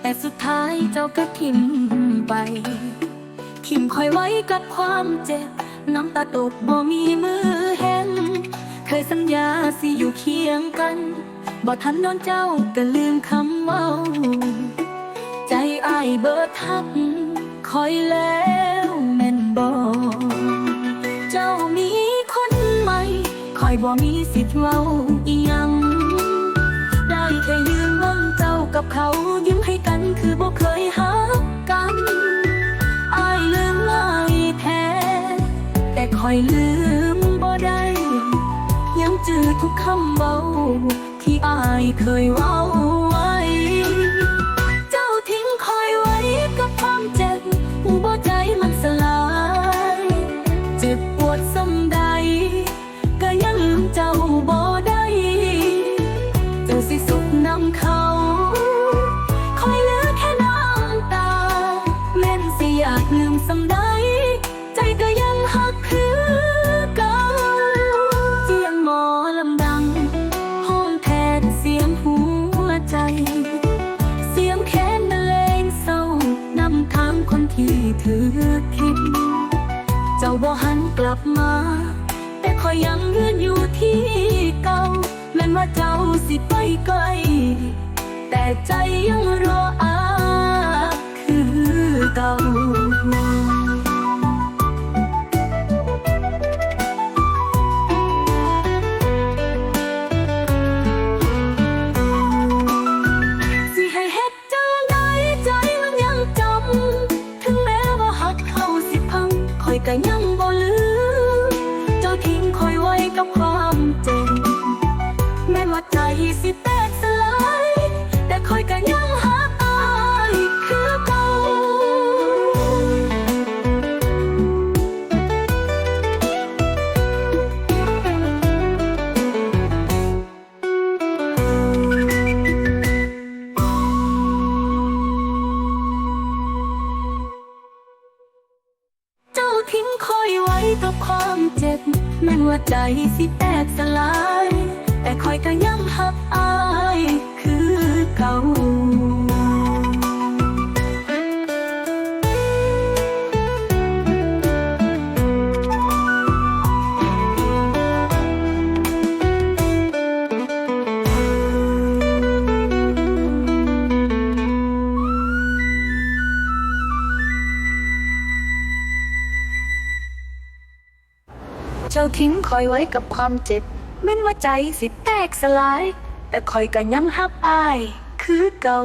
แต่สุดท้ายเจ้าก็ทิมไป ทิมคอยไว้กับความเจ็บ น้ำตาตกบ่มีมือเห็น เคยสัญญาสิอยู่เคียงกันบ่ทันโดนเจ้าก็ลืมคำเว่าใจอายเบิดทักคอยแล้วแม่นบ่เจ้ามีคนใหม่คอยบ่มีสิทธิ์เว้า กับเขายิ้มให้กันคือบ่เคยหักกันอายลืมง่ายแท้แต่คอยลืมบ่ได้ ยังจืดทุกคำเบาที่อายเคยเว้า บ่หันกลับมา แต่คอยยังยืนอยู่ที่เก่าแม้ว่าเจ้าสิไปไกล แต่ใจยังรออาคือเก่าสิให้ ทิ้งคอยไว้ต่อความเจ็บแม้ว่าใจสิแตกสลาย แต่คอยก็ย้ำหักอา จ้าทิ้งคอยไว้กับความเจ็บแม้นว่าใจสิแตกสลาย แต่คอยก็ยังฮักอาย คือเก่า